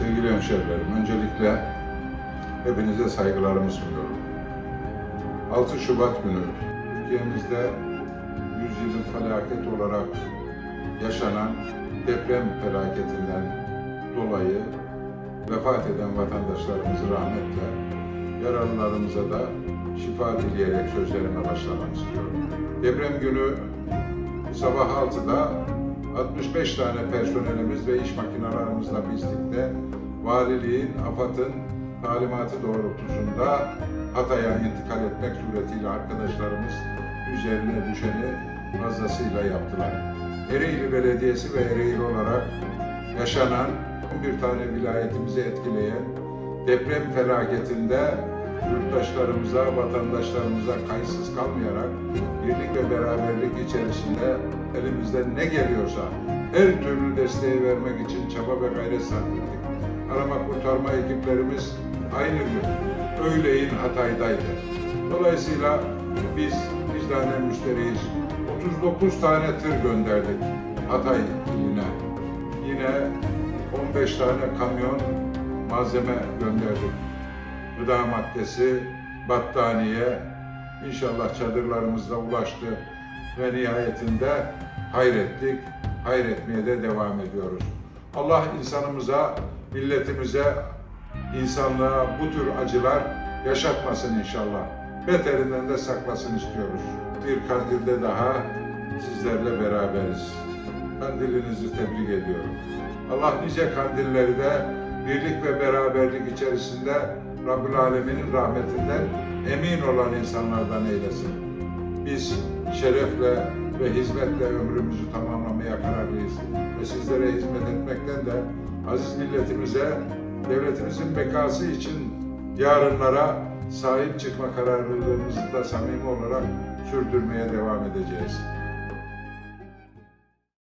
Sevgili hemşehrilerim, öncelikle hepinize saygılarımı sunuyorum. 6 Şubat günü Türkiye'mizde yüzyılın felaketi olarak yaşanan deprem felaketinden dolayı vefat eden vatandaşlarımızı rahmetle, yaralılarımıza da şifa dileyerek sözlerime başlamak istiyorum. Deprem günü sabah 6'da 65 tane personelimiz ve iş makinalarımızla birlikte valiliğin, AFAD'ın talimatı doğrultusunda Hatay'a intikal etmek suretiyle arkadaşlarımız üzerine düşeni fazlasıyla yaptılar. Ereğli Belediyesi ve Ereğli olarak yaşanan 11 tane vilayetimizi etkileyen deprem felaketinde yurttaşlarımıza, vatandaşlarımıza kayıtsız kalmayarak birlik ve beraberlik içerisinde elimizden ne geliyorsa her türlü desteği vermek için çaba ve gayret sarf ettik. Kurtarma ekiplerimiz aynı gün öğleyin Hatay'daydı. Dolayısıyla biz vicdanen müşteriyiz. 39 tane tır gönderdik Hatay iline. Yine 15 tane kamyon malzeme gönderdik. Gıda maddesi, battaniye, inşallah çadırlarımızda ulaştı ve nihayetinde hayrettik, hayretmeye de devam ediyoruz. Allah insanımıza, milletimize, insanlığa bu tür acılar yaşatmasın inşallah. Beterinden de saklasın istiyoruz. Bir kandilde daha sizlerle beraberiz. Kandilinizi tebrik ediyorum. Allah nice kandilleri de birlik ve beraberlik içerisinde Rabbül Alemin'in rahmetinden emin olan insanlardan eylesin. Biz şerefle ve hizmetle ömrümüzü tamamlamaya kararlıyız. Ve sizlere hizmet etmekten de aziz milletimize, devletimizin bekası için yarınlara sahip çıkma kararlılığımızı da samimi olarak sürdürmeye devam edeceğiz.